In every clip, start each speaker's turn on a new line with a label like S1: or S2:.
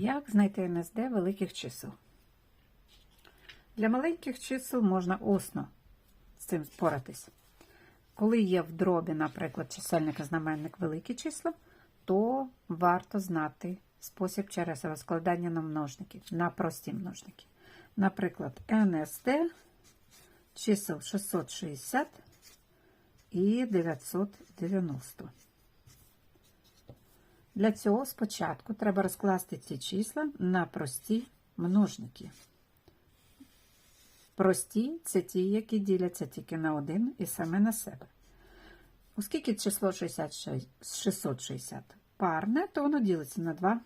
S1: Як знайти НСД великих чисел? Для маленьких чисел можна усно з цим споратись. Коли є в дробі, наприклад, чисельник і знаменник великі числа, то варто знати спосіб через розкладання на множники, на прості множники. Наприклад, НСД чисел 660 і 990. Для цього спочатку треба розкласти ці числа на прості множники. Прості це ті, які діляться тільки на один і саме на себе. Оскільки число 66, 660 парне, то воно ділиться на 2.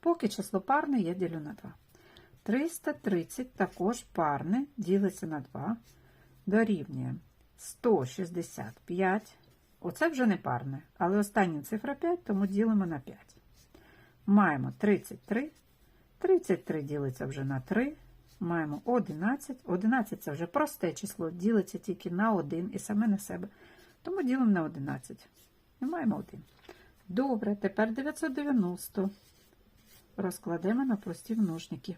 S1: Поки число парне, я ділю на 2. 330 також парне, ділиться на 2, дорівнює 165. Оце вже не парне, але остання цифра 5, тому ділимо на 5. Маємо 33. 33 ділиться вже на 3. Маємо 11. 11 це вже просте число, ділиться тільки на 1 і саме на себе. Тому ділимо на 11. І маємо 1. Добре, тепер 990 розкладемо на прості множники.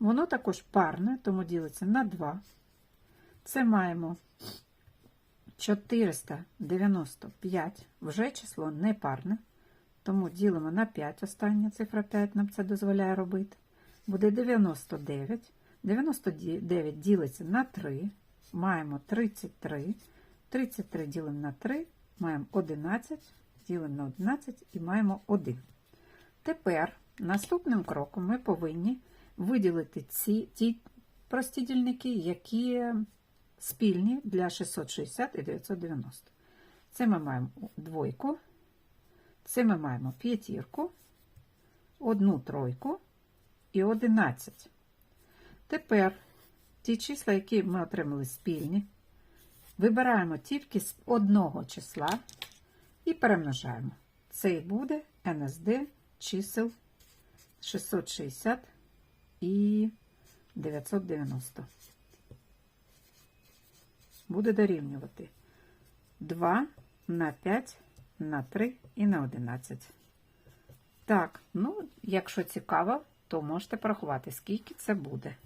S1: Воно також парне, тому ділиться на 2. Це маємо 495, вже число не парне, тому ділимо на 5, остання цифра 5 нам це дозволяє робити. Буде 99. 99 ділиться на 3, маємо 33. 33 ділимо на 3, маємо 11, ділимо на 11 і маємо 1. Тепер наступним кроком ми повинні виділити ці, ті прості дільники, які спільні для 660 і 990. Це ми маємо двойку, це ми маємо п'ятірку, одну тройку і 11. Тепер ті числа, які ми отримали спільні, вибираємо тільки з одного числа і перемножаємо. Це і буде НСД чисел 660 і 990. Буде дорівнювати 2 на 5 на 3 і на 11. Так, ну, якщо цікаво, то можете порахувати, скільки це буде.